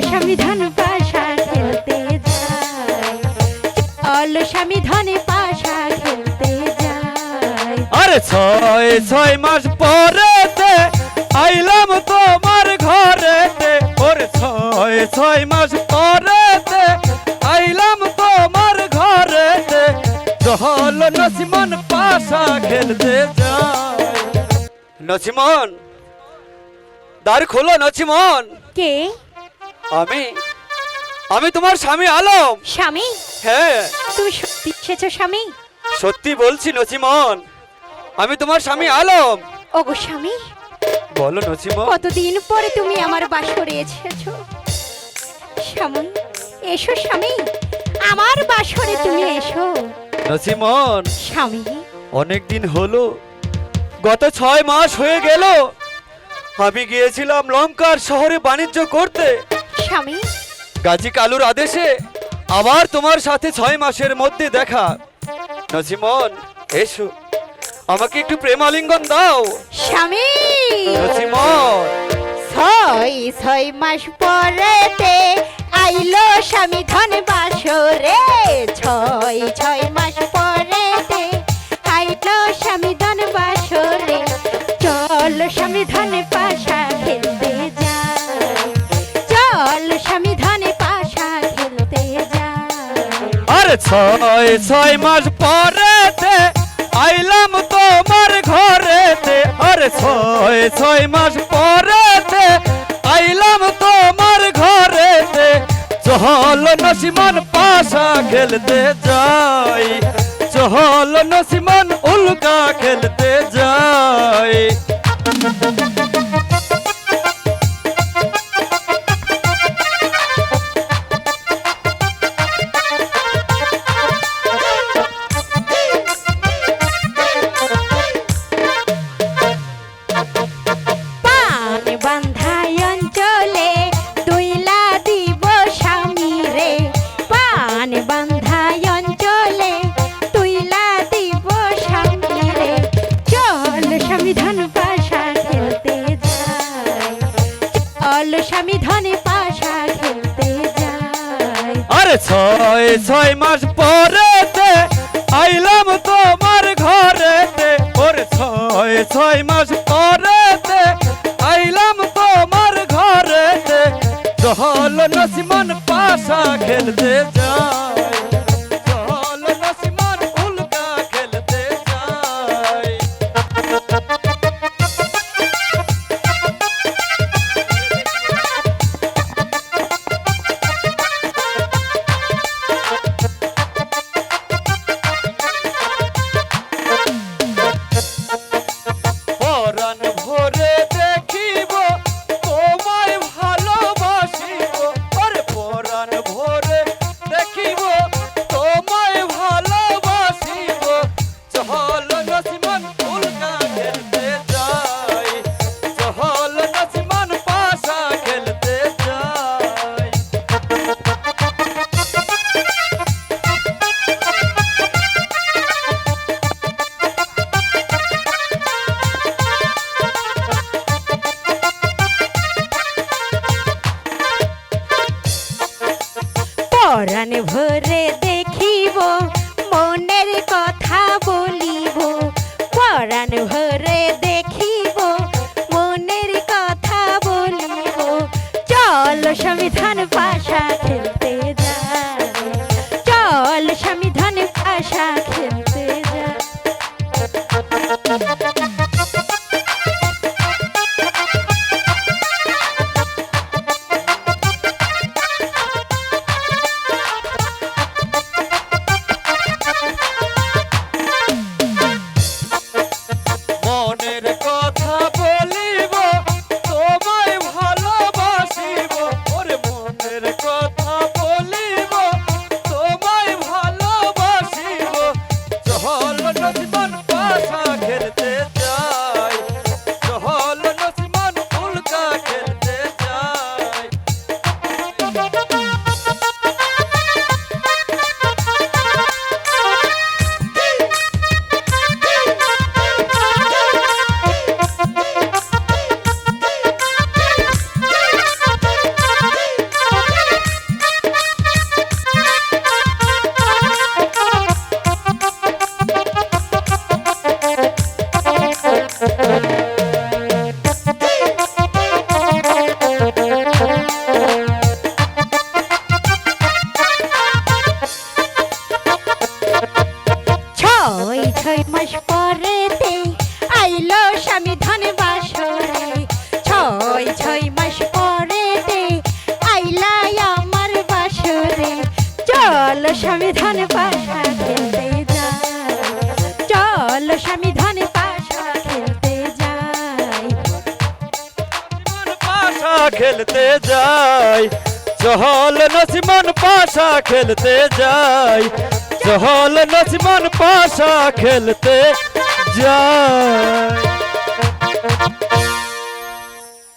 স্বামী ধন পাশা খেলতে যায়। চল ধনে পাশা খেলতে যায়। আরে ছয় ছয় মাস পরেতে আইলাম তোমার ঘরেতে। ওরে ছয় ছয় মাস পরেতে আইলাম তোমার ঘরেতে। চহল নসিমন পাশা খেলতে যায়। নসিমন দ্বার খোলো নসিমন। কে? আমি আমি তোমার স্বামী আলম। স্বামী? হ্যাঁ। তুমি সত্যি এসেছ স্বামী? সত্যি বলছি আমি তোমার স্বামী আলম। ওগো স্বামী। বলো কতদিন পরে তুমি আমার বাসরে এসেছ? স্বামী এসো স্বামী। আমার বাসরে তুমি এসো। নসিমন। স্বামী। অনেক দিন হলো গত ছয় মাস হয়ে গেল। আমি গিয়েছিলাম লঙ্কার শহরে বাণিজ্য করতে। স্বামী। গাজী কালুর আদেশে আবার তোমার সাথে ছয় মাসের মধ্যে দেখা। নসিমন এসো। আমাকে একটু প্রেমালিঙ্গন দাও। স্বামী। নসিমন ছয় ছয় মাস পরেতে আইলো স্বামী ধন বাসরে। ছয় ছয় মাস পরেতে আইলো স্বামী ধন বাসরে। চল স্বামী ধনে পাশা ছয় ছয় মাস পরেতে আইলাম তোমার ঘরেতে। আরে ছয় ছয় মাস পরেতে আইলাম তোমার ঘরেতে। চহল নসিমন পাশা খেলতে যাই, চহল নসিমন উল্কা খেলতে যাই। ছয় ছয় মাস পরেতে আইলাম তোমার ঘরেতে। ওরে ছয় ছয় মাস পরেতে আইলাম তোমার ঘরেতে। চহল নসিমন পাশা খেলতে যায়। পরাণ ভরে দেখিব, মনের কথা বলিব। পরাণ ভরে দেখিব, মনের কথা বলিব। চল সংবিধান পাশা খেলতে যায় চল সংবিধান পাশা খেলতে যায় ছয় ছয় মাস আমার চল খেলতে চল খেলতে যাই। খেলতে যাই চহল নসিমন পাশা খেলতে যাই চহল নসিমন পাশা খেলতে যাই।